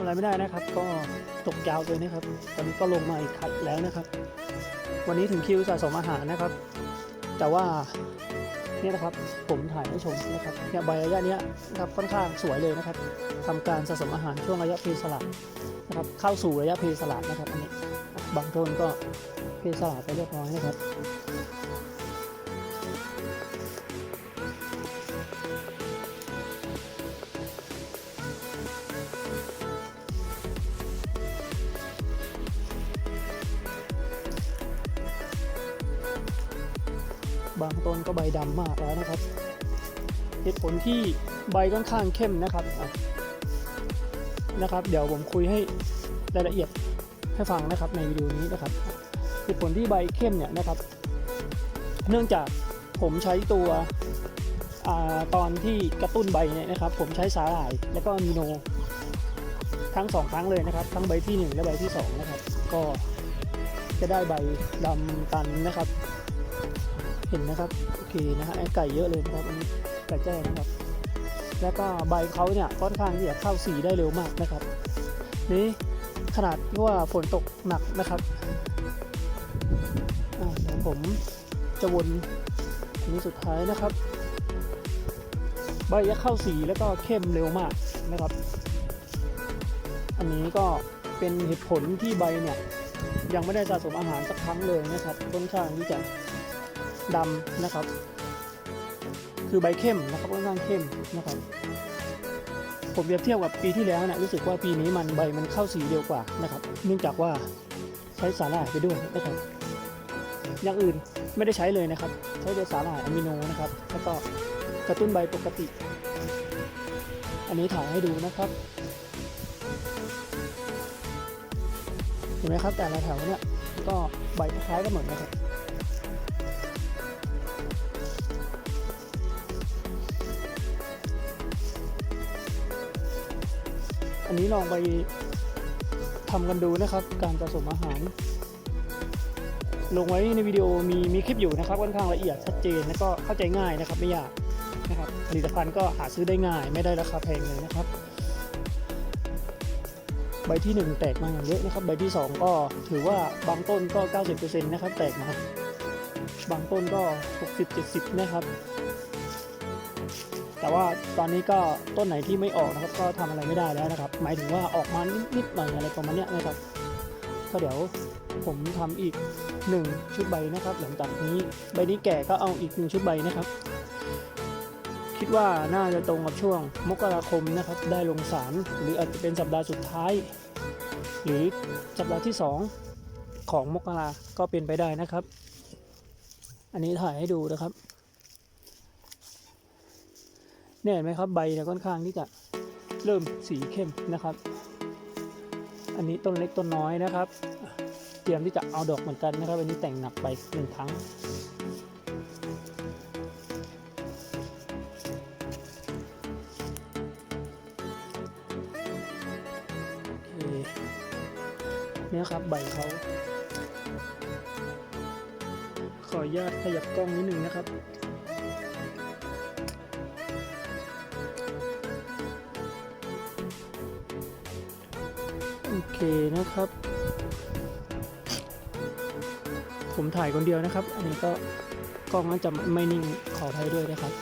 ำอะไรไม่ได้นะครับ ก็ตกยาวเลยนะครับ ตอนนี้ก็ลงมาอีกคัดแล้วนะครับ วันนี้ถึงคิวสะสมอาหารนะครับ แต่ว่าเนี่ยนะครับผมถ่ายให้ชมนะครับเนี่ยใบระยะเนี้ยนะครับค่อนข้างสวยเลยนะครับทำการสะสมอาหารช่วงระยะเพสลัดนะครับ เข้าสู่ระยะเพสลัดนะครับอันนี้บางต้นก็เพสลัดไปเรียบร้อยนะครับ บางต้นก็ใบดำมากแล้วนะครับ เหตุผลที่ใบค่อนข้างเข้มนะครับะนะครับ เดี๋ยวผมคุยให้รายละเอียดให้ฟังนะครับในวิดีโอนี้นะครับ เหตุผลที่ใบเข้มเนี่ยนะครับ เนื่องจากผมใช้ตัวอตอนที่กระตุ้นใบเนี่ยนะครับ ผมใช้สาหร่ายแล้วก็มิโน ทั้งสองครั้งเลยนะครับ ทั้งใบที่หนึ่งและใบที่สองนะครับ ก็จะได้ใบดำตันนะครับ เห็นนะครับโอเคนะฮะไก่เยอะเลยนะครับอันนี้ไก่แจ้นะครับ แล้วก็ใบเขาเนี่ยค่อนข้างที่จะเข้าสีได้เร็วมากนะครับ นี่ขนาดที่ว่าฝนตกหนักนะครับเดี๋ยวผมจะวนอันนี้สุดท้ายนะครับ ใบจะเข้าสีแล้วก็เข้มเร็วมากนะครับ อันนี้ก็เป็นเหตุผลที่ใบเนี่ยยังไม่ได้สะสมอาหารสักครั้งเลยนะครับค่อนข้างที่จะ ดำนะครับ คือใบเข้มนะครับค่อนข้างเข้มนะครับ ผมเปรียบเทียบกับปีที่แล้วนะรู้สึกว่าปีนี้มันใบมันเข้าสีเร็วกว่านะครับ เนื่องจากว่าใช้สาหร่ายไปด้วยนะครับ อย่างอื่นไม่ได้ใช้เลยนะครับ ใช้แต่สาหร่ายอะมิโนนะครับ แล้วก็กระตุ้นใบปกติ อันนี้ถ่ายให้ดูนะครับ เห็นไหมครับแต่ละแถวเนี่ยก็ใบคล้ายกันหมดนะครับ อันนี้ลองไปทำกันดูนะครับ การผสมอาหาร ลงไว้ในวิดีโอมีมีคลิปอยู่นะครับค่อนข้างละเอียดชัดเจนและก็เข้าใจง่ายนะครับ ไม่ยากนะครับผลิตภัณฑ์ก็หาซื้อได้ง่าย ไม่ได้ราคาแพงเลยนะครับ ใบที่ 1 แตกมาอย่างเยอะนะครับ ใบที่ 2 ก็ถือว่าบางต้นก็ 90%นะครับแตกมาบางต้นก็ 60-70 นะครับ แต่ว่าตอนนี้ก็ต้นไหนที่ไม่ออกนะครับ ก็ทำอะไรไม่ได้แล้วนะครับ หมายถึงว่าออกมานิดๆหน่อยอะไรประมาณเนี้ยนะครับ ก็เดี๋ยวผมทำอีก 1 ชุดใบนะครับ หลังจากนี้ใบนี้แก่ก็เอาอีก 1 ชุดใบนะครับ คิดว่าน่าจะตรงกับช่วงมกราคมนะครับ ได้ลงสารหรืออาจจะเป็นสัปดาห์สุดท้าย หรือสัปดาห์ที่ 2 ของมกราก็เป็นไปได้นะครับ อันนี้ถ่ายให้ดูนะครับ เนี่ยเห็นไหมครับใบเนี่ยค่อนข้างที่จะเริ่มสีเข้มนะครับ อันนี้ต้นเล็กต้นน้อยนะครับ เตรียมที่จะเอาดอกเหมือนกันนะครับ อันนี้แต่งหนักไปหนึ่งครั้งเนี่ยครับใบเขาขออนุญาตขยับกล้องนิดนึงนะครับ เคนะครับ ผมถ่ายคนเดียวนะครับ อันนี้ก็กล้องน่าจะไม่นิ่งขออภัยด้วยนะครับ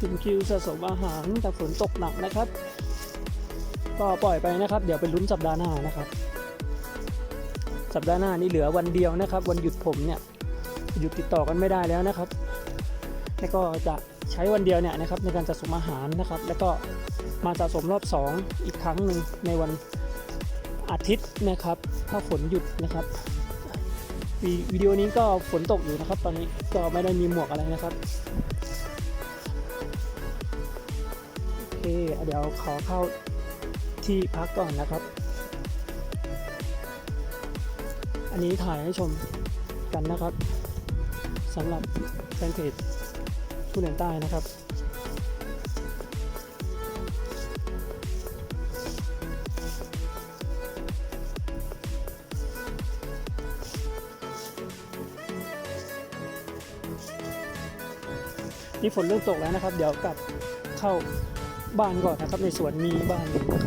ถึงคิวสะสมอาหารแต่ฝนตกหนักนะครับ ก็ปล่อยไปนะครับ เดี๋ยวไปลุ้นสัปดาห์หน้านะครับ สัปดาห์หน้านี่เหลือวันเดียวนะครับ วันหยุดผมเนี่ย หยุดติดต่อกันไม่ได้แล้วนะครับ แล้วก็จะใช้วันเดียวเนี่ยนะครับในการสะสมอาหารนะครับ แล้วก็มาสะสมรอบ 2 อีกครั้งหนึ่งในวันอาทิตย์นะครับ ถ้าฝนหยุดนะครับวิวดีโอนี้ก็ฝนตกอยู่นะครับ ตอนนี้ก็ไม่ได้มีหมวกอะไรนะครับโอเคเดี๋ยวขอเข้าที่พักก่อนนะครับ อันนี้ถ่ายให้ชมกันนะครับ สำหรับแฟนเพจผู้เหนือใต้นะครับนี่ฝนเริ่มตกแล้วนะครับ เดี๋ยวกลับเข้าบ้านก่อนนะครับ ในสวนมีบ้านนะครับ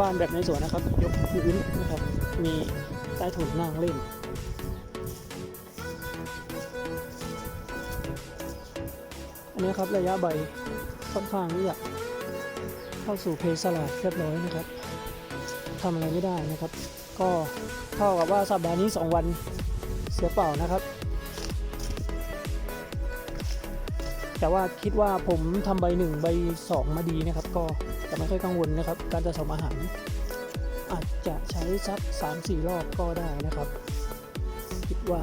บ้านแบบในสวนนะครับ ยกพื้นนะครับ มีใต้ถุนนั่งเล่น อันนี้ครับระยะใบค่อนข้างที่จะเข้าสู่เพสลาดเรียบร้อยนะครับทำอะไรไม่ได้นะครับ ก็เท่ากับว่าสัปดาห์นี้ 2 วันเสียเปล่านะครับ แต่ว่าคิดว่าผมทำใบหนึ่งใบสองมาดีนะครับ ก็จะไม่ค่อยกังวลนะครับ การจะสมอาหารอาจจะใช้สักสามสี่รอบก็ได้นะครับ คิดว่า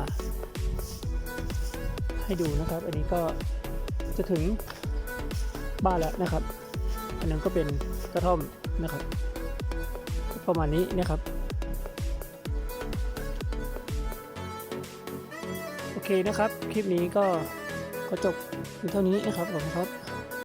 ให้ดูนะครับ อันนี้ก็ จะถึงบ้านแล้วนะครับ อันนั้นก็เป็นกระท่อมนะครับ ประมาณนี้นะครับโอเคนะครับ คลิปนี้ก็ก็จบเพียงเท่านี้นะครับผมครับ